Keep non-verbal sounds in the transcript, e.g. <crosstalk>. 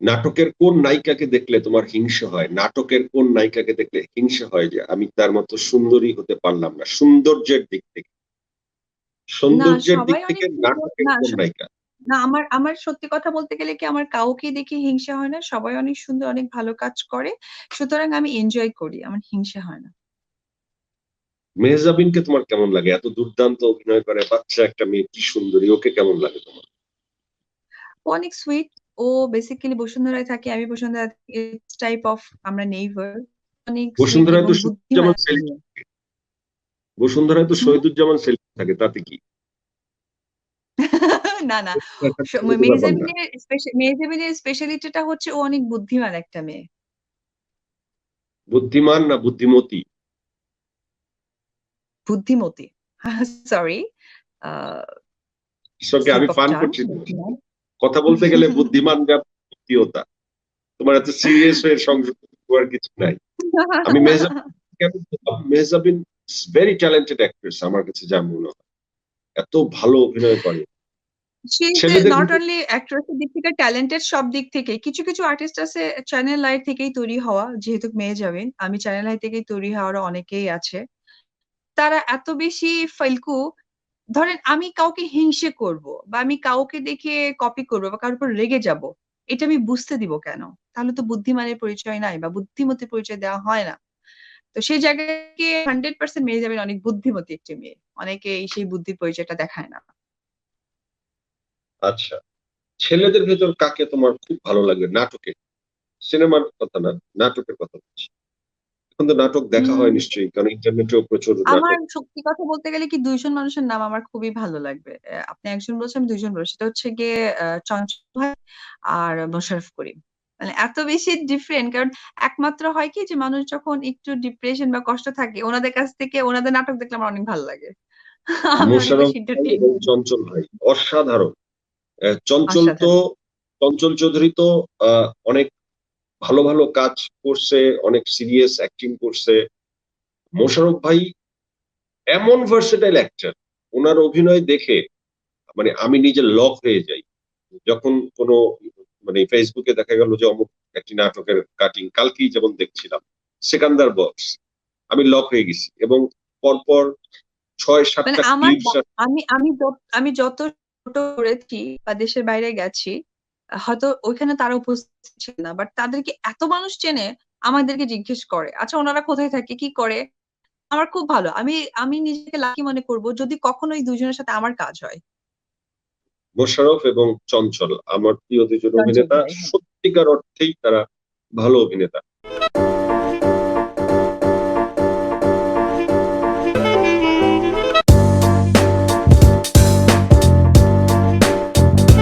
নাটকের কোন নায়িকাকে দেখলে তোমার হিংসে হয়? নাটকের কোন নায়িকাকে দেখলে হিংসে হয় যে আমি তার মতো সুন্দরী হতে পারলাম না? সৌন্দর্যের দিক থেকে। সৌন্দর্যের দিক থেকে নাটকের কোন নায়িকা? না আমার আমার সত্যি কথা বলতে গেলে কি আমার কাউকে দেখে হিংসা হয় না। সবাই অনেক সুন্দর অনেক ভালো কাজ করে। সুতরাং আমি এনজয় করি আমার হিংসা হয় না। মেহজাবিনকে তোমার কেমন লাগে? এত দুর্দান্ত অভিনয় করে বাচ্চা একটা মেয়ে কি সুন্দরী ওকে কেমন লাগে তোমার? অনেক সুইট ও বেসিক্যালি বসুন্ধরায় থাকে আমি বসুন্ধরা টাইপ অফ আমরা নেইবার অনেক বসুন্ধরায় তো সূর্যমুখী সেলিম বসুন্ধরায় তো হুম? শহীদুজ্জামান সেলিম থাকে তাতে কি? <laughs> না না। মেহজাবিনের স্পেশালিটিটা হচ্ছে ও অনেক বুদ্ধিমান একটা মেয়ে। বুদ্ধিমান না বুদ্ধিমতী? বুদ্ধিমতী। <laughs> সরি আমি ফান করছি। কথা বলতে গেলে বুদ্ধিমান যা বুদ্ধিওতা তোমার এত সিরিয়াস হয়ে সংযোগ করার কিছু নাই। আমি মেহজাবিন ভেরি ট্যালেন্টেড অ্যাক্ট্রেস আমার কাছে যা মনে হয়। এত ভালো অভিনয় করে। নট কিন্তু- অনলি অ্যাক্ট্রেসের দিক থেকে ট্যালেন্টেড সব দিক থেকে কিছু কিছু আর্টিস্ট আছে চ্যানেল লাইট থেকেই তৈরি হওয়া যেহেতু মেয়ে যাবেন আমি চ্যানেল লাইট থেকেই তৈরি হওয়ার অনেকেই আছে। তারা এত বেশি ফালকু ধরেন আমি কাউকে হিংসে করব বা আমি কাউকে দেখে কপি করব বা কারোর উপর রেগে যাব, এটা আমি বুঝতে দিব কেন? তাহলে তো বুদ্ধিমানের পরিচয় নাই বা বুদ্ধিমতির পরিচয় দেওয়া হয় না। তো সেই জায়গাকে হান্ড্রেড পার্সেন্ট মেয়ে যাবেন অনেক বুদ্ধিমতী একটি মেয়ে। অনেকে এই সেই বুদ্ধির পরিচয়টা দেখায় না। আচ্ছা ছেলেদের ভেতর কাকে তোমার খুব ভালো লাগে? নাটকে? সিনেমার কথা না, নাটকের কথা বলছি। তো নাটক দেখা হয় নিশ্চয়ই কারণ ইন্টারনেটেও প্রচুর আমার সত্যি কথা বলতে গেলে কি দুইজন মানুষের নাম আমার খুবই ভালো লাগবে। আপনি একজন বলছেন আমি দুইজন বলছি। সেটা হচ্ছে গিয়ে চঞ্চল ভাই আর মোশাররফ করিম। মানে এত বেশি ডিফারেন্ট কারণ একমাত্র হয় কি যে মানুষ যখন একটু ডিপ্রেশন বা কষ্ট থাকে ওনাদের কাছ থেকে ওনাদের নাটক দেখলে আমার অনেক ভালো লাগে। <laughs> চঞ্চল ভাই অসাধারণ। চঞ্চল তো। চঞ্চল চৌধুরী তো অনেক ভালো ভালো কাজ করছে অনেক সিরিয়াস অ্যাক্টিং করছে। মোশারফ ভাই এমন ভার্সেটাইল অ্যাক্টর ওনার অভিনয় দেখে মানে আমি নিজে লক হয়ে যাই। যখন কোনো মানে ফেসবুকে দেখা গেল যে অমুক একটি নাটকের কাটিং কালকেই যেমন দেখছিলাম সেকান্দার বক্স আমি লক হয়ে গেছি এবং পরপর ছয় মানে সাতটা আমি আমি যত- আমি যত ছোট করেছি বা দেশের বাইরে গেছি হয়তো ওইখানে তারা উপস্থিত ছিল না বাট তাদেরকে এত মানুষ চেনে আমাদেরকে জিজ্ঞেস করে আচ্ছা ওনারা কোথায় থাকে? কি করে? আমার খুব ভালো। আমি আমি নিজেকে লাকি মনে করব যদি কখনো এই দুজনের সাথে আমার কাজ হয়। মোশারফ এবং চঞ্চল আমার প্রিয় দুজন অভিনেতা হ্যাঁ। সত্যিকার অর্থেই তারা ভালো অভিনেতা।